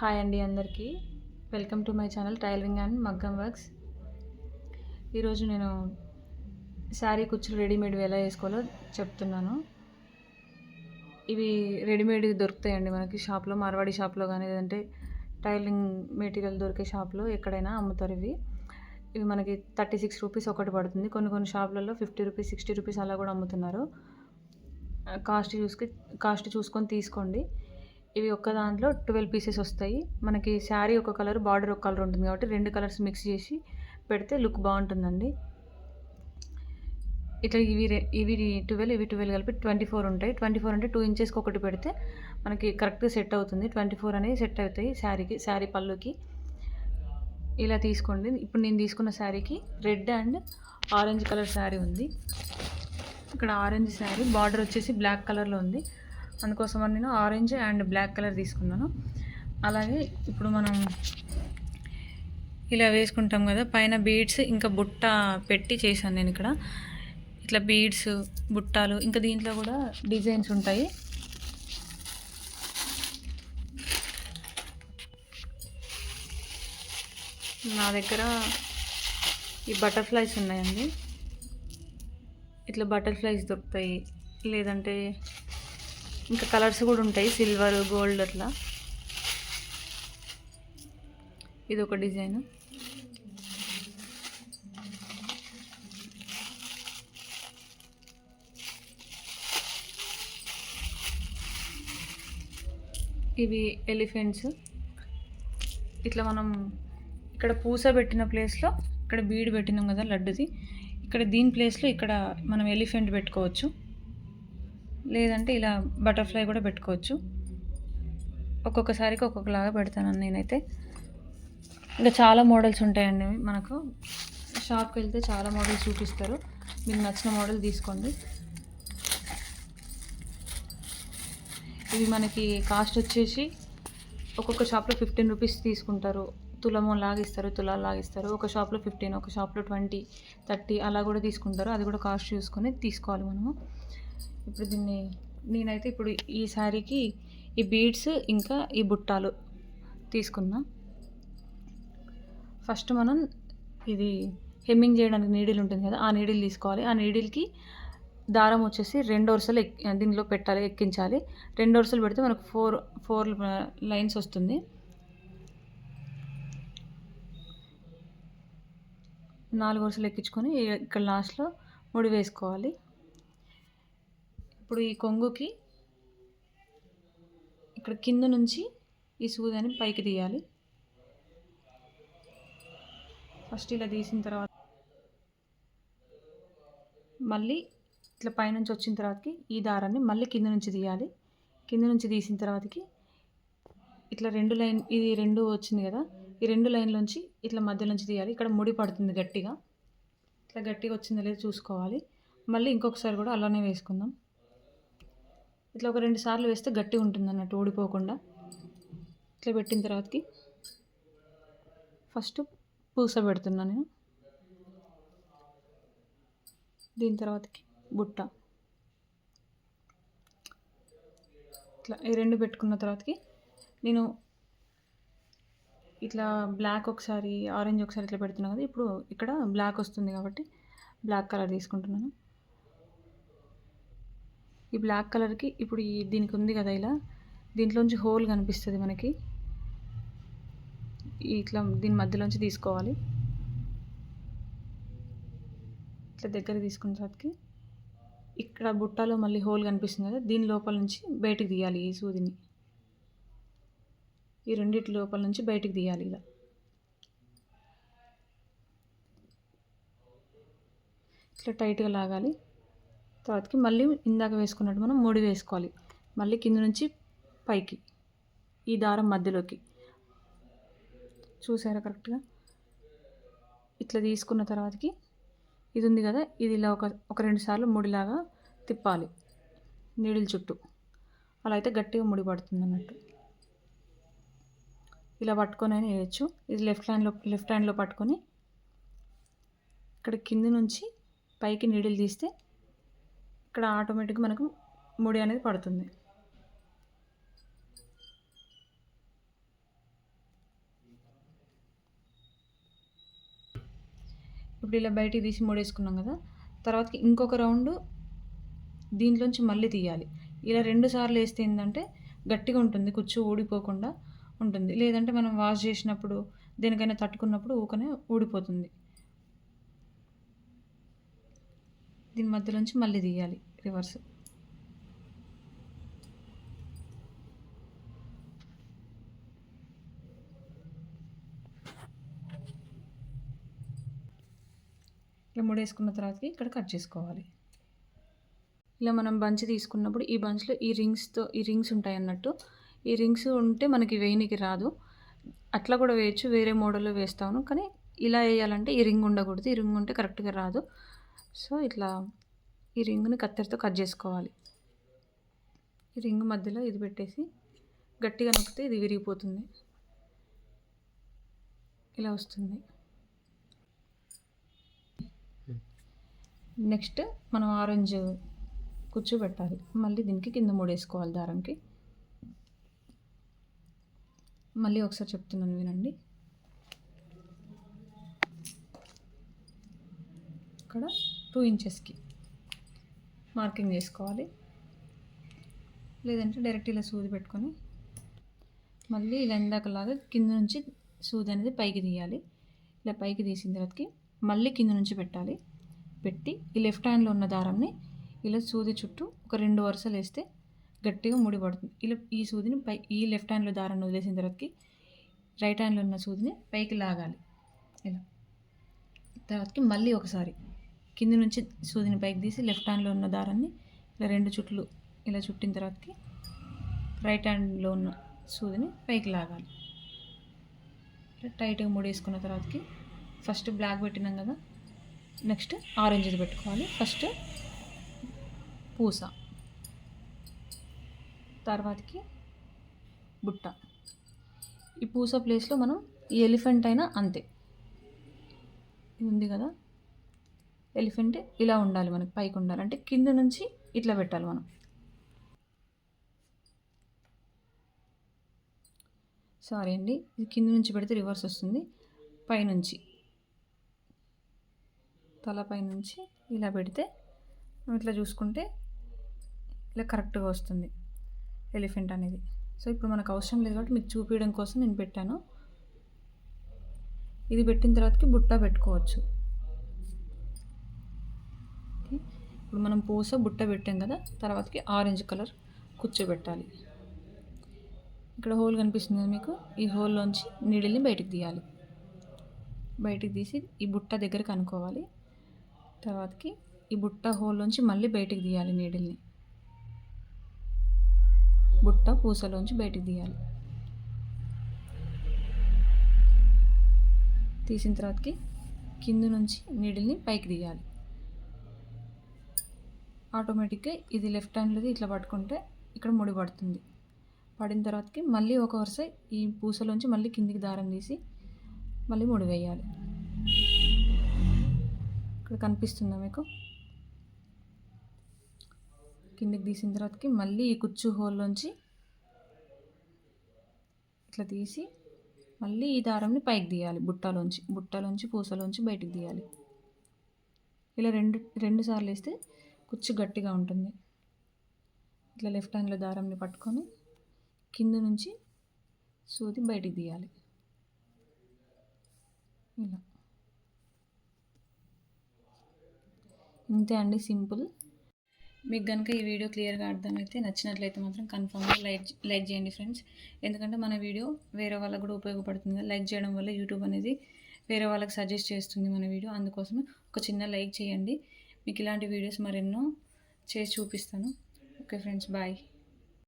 Hi అండి అందరికీ. Welcome to my channel tailoring and మగ్గం వర్క్స్. ఈరోజు నేను శారీ కుచ్చులు రెడీమేడ్ ఎలా వేసుకోవాలో చెప్తున్నాను. ఇవి రెడీమేడ్ దొరుకుతాయండి మనకి షాప్లో మార్వాడి షాప్లో కానీ లేదంటే టైలరింగ్ మెటీరియల్ దొరికే షాప్లో ఎక్కడైనా అమ్ముతారు ఇవి. ఇవి మనకి థర్టీ సిక్స్ రూపీస్ ఒకటి పడుతుంది. కొన్ని కొన్ని షాపులలో ఫిఫ్టీ రూపీస్ సిక్స్టీ రూపీస్ అలా కూడా అమ్ముతున్నారు. కాస్ట్ చూసుకు కాస్ట్ చూసుకొని తీసుకోండి. ఇవి ఒక్క దాంట్లో ట్వెల్వ్ పీసెస్ వస్తాయి. మనకి శారీ ఒక కలర్ బార్డర్ ఒక కలర్ ఉంటుంది కాబట్టి రెండు కలర్స్ మిక్స్ చేసి పెడితే లుక్ బాగుంటుందండి. ఇట్లా ఇవి ఇవి ట్వెల్వ్ ఇవి ట్వెల్వ్ కలిపి ట్వంటీ ఫోర్ ఉంటాయి. ట్వంటీ ఫోర్ అంటే టూ ఇంచెస్కి ఒకటి పెడితే మనకి కరెక్ట్గా సెట్ అవుతుంది. ట్వంటీ ఫోర్ అనేది సెట్ అవుతాయి శారీకి శారీ పళ్ళుకి. ఇలా తీసుకోండి. ఇప్పుడు నేను తీసుకున్న శారీకి red and orange colour sari ఉంది. ఇక్కడ ఆరెంజ్ శారీ బార్డర్ వచ్చేసి బ్లాక్ కలర్లో ఉంది. అందుకోసం అని నేను ఆరెంజ్ అండ్ బ్లాక్ కలర్ తీసుకున్నాను. అలాగే ఇప్పుడు మనం ఇలా వేసుకుంటాం కదా పైన బీడ్స్ ఇంకా బుట్ట పెట్టి చేశాను నేను ఇక్కడ. ఇట్లా బీడ్స్ బుట్టాలు ఇంకా దీంట్లో కూడా డిజైన్స్ ఉంటాయి. నా దగ్గర ఈ బటర్ఫ్లైస్ ఉన్నాయండి. ఇట్లా బటర్ఫ్లైస్ దొరుకుతాయి. లేదంటే ఇంకా కలర్స్ కూడా ఉంటాయి సిల్వర్ గోల్డ్ అట్లా. ఇది ఒక డిజైన్. ఇవి ఎలిఫెంట్స్. ఇట్లా మనం ఇక్కడ పూస పెట్టిన ప్లేస్లో ఇక్కడ బీడ్ పెట్టినాం కదా లడ్డుది. ఇక్కడ దీని ప్లేస్లో ఇక్కడ మనం ఎలిఫెంట్ పెట్టుకోవచ్చు. లేదంటే ఇలా బటర్ఫ్లై కూడా పెట్టుకోవచ్చు. ఒక్కొక్కసారికి ఒక్కొక్కలాగా పెడతాను నేనైతే. ఇంకా చాలా మోడల్స్ ఉంటాయండి మనకు. షాప్కి వెళ్తే చాలా మోడల్స్ చూపిస్తారు. మీకు నచ్చిన మోడల్ తీసుకోండి. ఇవి మనకి కాస్ట్ వచ్చేసి ఒక్కొక్క షాప్లో ఫిఫ్టీన్ రూపీస్ తీసుకుంటారు. తులము లాగిస్తారు తులాలు లాగిస్తారు ఒక షాప్లో ఫిఫ్టీన్ ఒక షాప్లో ట్వంటీ థర్టీ అలా కూడా తీసుకుంటారు. అది కూడా కాస్ట్ చూసుకొని తీసుకోవాలి మనము. ఇప్పుడు దీన్ని నేనైతే ఇప్పుడు ఈ శారీకి ఈ బీడ్స్ ఇంకా ఈ బుట్టాలు తీసుకున్నా. ఫస్ట్ మనం ఇది హెమ్మింగ్ చేయడానికి నీడిల్ ఉంటుంది కదా ఆ నీడిల్ తీసుకోవాలి. ఆ నీడిల్కి దారం వచ్చేసి రెండు వరుసలు దీనిలో పెట్టాలి ఎక్కించాలి. రెండు వరుసలు పెడితే మనకు ఫోర్ ఫోర్ లైన్స్ వస్తుంది. నాలుగు వరుసలు ఎక్కించుకొని ఇక్కడ లాస్ట్లో ముడి వేసుకోవాలి. ఇప్పుడు ఈ కొంగుకి ఇక్కడ కింద నుంచి ఈ సూదిని పైకి తీయాలి. ఫస్ట్ ఇలా తీసిన తర్వాత మళ్ళీ ఇట్లా పైనుంచి వచ్చిన తర్వాతకి ఈ దారాన్ని మళ్ళీ కింద నుంచి తీయాలి. కింద నుంచి తీసిన తర్వాతకి ఇట్లా రెండు లైన్ ఇది రెండు వచ్చింది కదా ఈ రెండు లైన్లోంచి ఇట్లా మధ్య నుంచి తీయాలి. ఇక్కడ ముడి పడుతుంది గట్టిగా. ఇట్లా గట్టిగా వచ్చిందో లేదో చూసుకోవాలి. మళ్ళీ ఇంకొకసారి కూడా అలానే వేసుకుందాం. ఇట్లా ఒక రెండు సార్లు వేస్తే గట్టిగా ఉంటుంది అన్నట్టు ఓడిపోకుండా ఇట్లా పెట్టిన తర్వాతకి ఫస్ట్ పూస పెడుతున్నా నేను. దీని తర్వాతకి బుట్ట. ఇట్లా ఈ రెండు పెట్టుకున్న తర్వాతకి నేను ఇట్లా బ్లాక్ ఒకసారి ఆరెంజ్ ఒకసారి ఇట్లా పెడుతున్నాను కదా ఇప్పుడు ఇక్కడ బ్లాక్ వస్తుంది కాబట్టి బ్లాక్ కలర్ తీసుకుంటున్నాను. ఈ బ్లాక్ కలర్కి ఇప్పుడు ఈ దీనికి ఉంది కదా ఇలా. దీంట్లోంచి హోల్ కనిపిస్తుంది మనకి. ఇట్లా దీని మధ్యలోంచి తీసుకోవాలి. ఇట్లా దగ్గర తీసుకున్న తర్వాతకి. ఇక్కడ బుట్టలో మళ్ళీ హోల్ కనిపిస్తుంది కదా దీని లోపల నుంచి బయటికి తీయాలి ఈ సూదిని. ఈ రెండిటి లోపల నుంచి బయటికి తీయాలి ఇలా. ఇట్లా టైట్గా లాగాలి. తర్వాతకి మళ్ళీ ఇందాక వేసుకున్నట్టు మనం ముడి వేసుకోవాలి. మళ్ళీ కింద నుంచి పైకి ఈ దారం మధ్యలోకి. చూసారా కరెక్ట్గా? ఇట్లా తీసుకున్న తర్వాతకి ఇది ఉంది కదా ఇది ఇలా ఒక ఒక రెండు సార్లు ముడిలాగా తిప్పాలి నీడిల్ చుట్టూ. అలా అయితే గట్టిగా ముడి పడుతుంది అన్నట్టు. ఇలా పట్టుకొని అయినా వేయచ్చు. ఇది లెఫ్ట్ హ్యాండ్లో లెఫ్ట్ హ్యాండ్లో పట్టుకొని ఇక్కడ కింది నుంచి పైకి నీడిల్ తీస్తే ఇక్కడ ఆటోమేటిక్గా మనకు ముడి అనేది పడుతుంది. ఇప్పుడు ఇలా బయటికి తీసి ముడేసుకున్నాం కదా తర్వాత ఇంకొక రౌండ్ దీంట్లోంచి మళ్ళీ తీయాలి. ఇలా రెండు సార్లు వేస్తే ఏంటంటే గట్టిగా ఉంటుంది కుచ్చు ఊడిపోకుండా ఉంటుంది. లేదంటే మనం వాష్ చేసినప్పుడు దేనికైనా తట్టుకున్నప్పుడు ఊకనే ఊడిపోతుంది. దీని మధ్యలోంచి మళ్ళీ తీయాలి రివర్స్. ఇలా ముడేసుకున్న తర్వాతకి ఇక్కడ కట్ చేసుకోవాలి. ఇలా మనం బంచ్ తీసుకున్నప్పుడు ఈ బంచ్లో ఈ రింగ్స్తో ఈ రింగ్స్ ఉంటాయి అన్నట్టు. ఈ రింగ్స్ ఉంటే మనకి వేయనికి రాదు. అట్లా కూడా వేయచ్చు వేరే మోడల్లో వేస్తాను. కానీ ఇలా వేయాలంటే ఈ రింగ్ ఉండకూడదు. ఈ రింగ్ ఉంటే కరెక్ట్గా రాదు. సో ఇట్లా ఈ రింగ్ని కత్తెరతో కట్ చేసుకోవాలి. ఈ రింగ్ మధ్యలో ఇది పెట్టేసి గట్టిగా నొక్కితే ఇది విరిగిపోతుంది. ఇలా వస్తుంది. నెక్స్ట్ మనం ఆరెంజ్ కూర్చోబెట్టాలి. మళ్ళీ దీనికి కింద మూడేసుకోవాలి దారంకి. మళ్ళీ ఒకసారి చెప్తున్నాను వినండి. ఇక్కడ టూ ఇంచెస్కి మార్కింగ్ చేసుకోవాలి. లేదంటే డైరెక్ట్ ఇలా సూది పెట్టుకొని మళ్ళీ ఇలా ఇందాకలాగా కింద నుంచి సూది అనేది పైకి తీయాలి. ఇలా పైకి తీసిన తర్వాతకి మళ్ళీ కింద నుంచి పెట్టాలి. పెట్టి ఈ లెఫ్ట్ హ్యాండ్లో ఉన్న దారంని ఇలా సూది చుట్టూ ఒక రెండు వరుసలు వేస్తే గట్టిగా ముడిపడుతుంది ఇలా ఈ సూదిని పై ఈ లెఫ్ట్ హ్యాండ్లో దారాన్ని వదిలేసిన తర్వాతకి రైట్ హ్యాండ్లో ఉన్న సూదిని పైకి లాగాలి. ఇలా తర్వాతకి మళ్ళీ ఒకసారి కింద నుంచి సూదిని పైకి తీసి లెఫ్ట్ హ్యాండ్లో ఉన్న దారాన్ని ఇలా రెండు చుట్లు ఇలా చుట్టిన తర్వాతకి రైట్ హ్యాండ్లో ఉన్న సూదిని పైకి లాగాలి. ఇలా టైట్గా ముడేసుకున్న తర్వాతకి ఫస్ట్ బ్లాక్ పెట్టినాం కదా నెక్స్ట్ ఆరెంజ్ది పెట్టుకోవాలి. ఫస్ట్ పూస తర్వాతకి బుట్ట. ఈ పూస ప్లేస్లో మనం ఈ ఎలిఫెంట్ అయినా అంతే. ఇది ఉంది కదా ఎలిఫెంట్ ఇలా ఉండాలి మనకి పైకి ఉండాలి. అంటే కింద నుంచి ఇట్లా పెట్టాలి మనం. సారీ అండి ఇది కింద నుంచి పెడితే రివర్స్ వస్తుంది. పైనుంచి. తలపై నుంచి ఇలా పెడితే ఇట్లా చూసుకుంటే ఇలా కరెక్ట్గా వస్తుంది ఎలిఫెంట్ అనేది. సో ఇప్పుడు మనకు అవసరం లేదు కాబట్టి మీకు చూపించడం కోసం నేను పెట్టాను. ఇది పెట్టిన తర్వాతకి బుట్ట పెట్టుకోవచ్చు. ఇప్పుడు మనం పూస బుట్ట పెట్టాం కదా తర్వాతకి ఆరెంజ్ కలర్ కూర్చోబెట్టాలి. ఇక్కడ హోల్ కనిపిస్తుంది మీకు? ఈ హోల్లోంచి నీడిల్ని బయటికి తీయాలి. బయటికి తీసి ఈ బుట్ట దగ్గర అనుకోవాలి. తర్వాతకి ఈ బుట్ట హోల్లోంచి మళ్ళీ బయటికి తీయాలి నీడిల్ని. బుట్ట పూసలోంచి బయటికి తీయాలి. తీసిన తర్వాతకి కింద నుంచి నీడిల్ని పైకి తీయాలి. ఆటోమేటిక్గా ఇది లెఫ్ట్ హ్యాండ్లోది ఇట్లా పట్టుకుంటే ఇక్కడ ముడి పడుతుంది. పడిన తర్వాతకి మళ్ళీ ఒక వరుస ఈ పూసలోంచి మళ్ళీ కిందికి దారం తీసి మళ్ళీ ముడి వేయాలి. ఇక్కడ కనిపిస్తుందా మీకు? కిందికి తీసిన తర్వాతకి మళ్ళీ ఈ కుచ్చు హోల్లోంచి ఇట్లా తీసి మళ్ళీ ఈ దారంని పైకి తీయాలి. బుట్టలోంచి బుట్టలోంచి పూసలోంచి బయటికి తీయాలి. ఇలా రెండు రెండు సార్లు వేస్తే కుచ్చు గట్టిగా ఉంటుంది. ఇట్లా లెఫ్ట్ హ్యాండ్లో దారంని పట్టుకొని కింద నుంచి సూది బయటికి తీయాలి. ఇలా. ఇంతే అండి సింపుల్. మీకు కనుక ఈ వీడియో క్లియర్గా అర్థమైతే నచ్చినట్లయితే మాత్రం కన్ఫామ్గా లైక్ లైక్ చేయండి ఫ్రెండ్స్. ఎందుకంటే మన వీడియో వేరే వాళ్ళకు కూడా ఉపయోగపడుతుంది లైక్ చేయడం వల్ల యూట్యూబ్ అనేది వేరే వాళ్ళకి సజెస్ట్ చేస్తుంది మన వీడియో. అందుకోసమే ఒక చిన్న లైక్ చేయండి. మీకు ఇలాంటి వీడియోస్ మరెన్నో చేసి చూపిస్తాను. Okay friends bye.